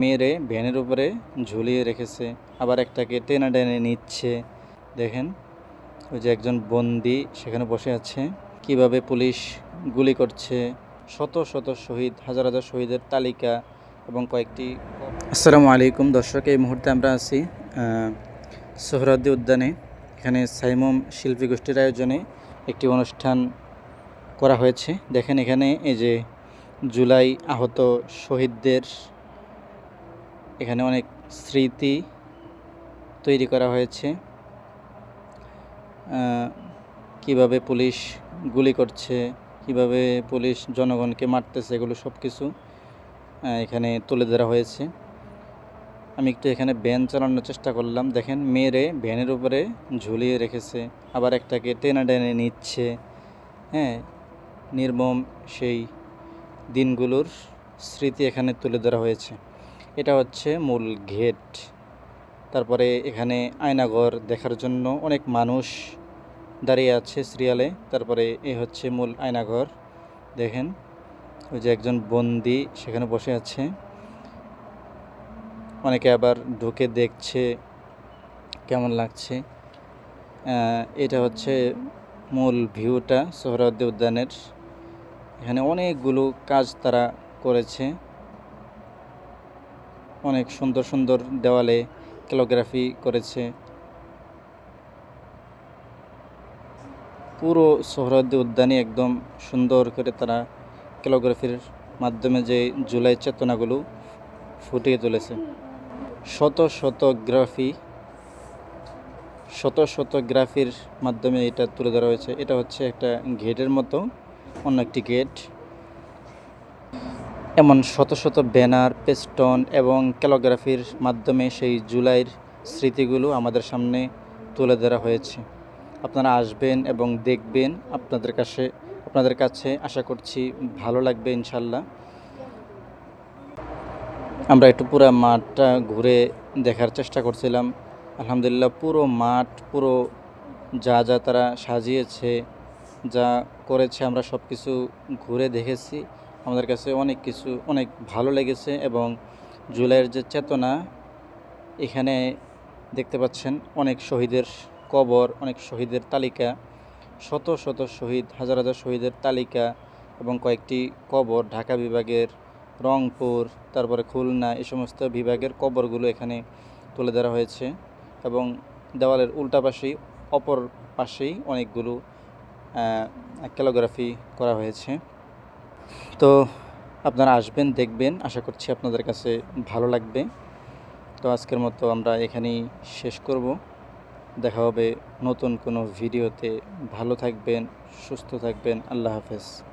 মেয়েরে ভ্যানের উপরে ঝুলিয়ে রেখেছে, আবার একটাকে টেনে টেনে নিচ্ছে। দেখেন, ওই যে একজন বন্দি সেখানে বসে আছে। কীভাবে পুলিশ গুলি করছে, শত শত শহীদ, হাজার হাজার শহীদের তালিকা এবং কয়েকটি আসসালামু আলাইকুম দর্শক, এই মুহূর্তে আমরা আছি সোহরাদ্দি উদ্যানে। এখানে সাইমম শিল্পী গোষ্ঠীর আয়োজনে একটি অনুষ্ঠান করা হয়েছে। দেখেন এখানে এই যে জুলাই আহত শহীদদের এখানে অনেক স্মৃতি তৈরি করা হয়েছে। কীভাবে পুলিশ গুলি করছে, কীভাবে পুলিশ জনগণকে মারতেছে, এগুলো সব কিছু এখানে তুলে ধরা হয়েছে। আমি একটু এখানে ভ্যান চালানোর চেষ্টা করলাম। দেখেন মেয়েরে ভ্যানের উপরে ঝুলিয়ে রেখেছে। আবার একটাকে টেনে টেনে নিচ্ছে। হ্যাঁ নির্মম সেই দিনগুলোর স্মৃতি এখানে তুলে ধরা হয়েছে। এটা হচ্ছে মূল গেট তারপরে এখানে আয়নাঘর দেখার জন্য অনেক মানুষ দাঁড়িয়ে আছে সিরিয়ালে। তারপরে এ হচ্ছে মূল আয়নাঘর। দেখেন, ওই যে একজন বন্দি সেখানে বসে আছে। অনেকে আবার ঢুকে দেখছে কেমন লাগছে। এটা হচ্ছে মূল ভিউটা সোহরাওয়ার্দী উদ্যানের। এখানে অনেকগুলো কাজ তারা করেছে। অনেক সুন্দর সুন্দর দেওয়ালে ক্যালোগ্রাফি করেছে। পুরো সোহরাওয়ার্দী উদ্যানই একদম সুন্দর করে তারা ক্যালোগ্রাফির মাধ্যমে যে জুলাই চেতনাগুলো ফুটিয়ে তুলেছে। শত শত গ্রাফি, শত শত গ্রাফির মাধ্যমে এটা তুলে ধরা হয়েছে। এটা হচ্ছে একটা গেটের মতো, অন্য একটি গেট। এমন শত শত ব্যানার, পেস্টন এবং ক্যালোগ্রাফির মাধ্যমে সেই জুলাইয়ের স্মৃতিগুলো আমাদের সামনে তুলে ধরা হয়েছে। আপনারা আসবেন এবং দেখবেন আপনাদের কাছে আপনাদের কাছে আশা করছি ভালো লাগবে ইনশাল্লাহ আমরা একটু পুরো মাঠটা ঘুরে দেখার চেষ্টা করছিলাম। আলহামদুলিল্লাহ পুরো মাঠ, পুরো যা যা তারা সাজিয়েছে, যা করেছে আমরা সব কিছু ঘুরে দেখেছি। আমাদের কাছে অনেক কিছু, অনেক ভালো লেগেছে এবং জুলাইয়ের যে চেতনা, এখানে দেখতে পাচ্ছেন অনেক শহীদের কবর, অনেক শহীদের তালিকা, শত শত শহীদ, হাজার হাজার শহীদের তালিকা এবং কয়েকটি কবর, ঢাকা বিভাগের রংপুর, তারপরে খুলনা এই সমস্ত বিভাগের কবরগুলো এখানে তুলে ধরা হয়েছে এবং দেওয়ালের উল্টা পাশেই, অপর পাশেই অনেকগুলো ক্যালোগ্রাফি করা হয়েছে। তো আপনারা আসবেন, দেখবেন। আশা করছি আপনাদের কাছে ভালো লাগবে। তো আজকের মতো আমরা এখানেই শেষ করব। দেখা হবে নতুন কোনো ভিডিওতে। ভালো থাকবেন, সুস্থ থাকবেন। আল্লাহ হাফেজ।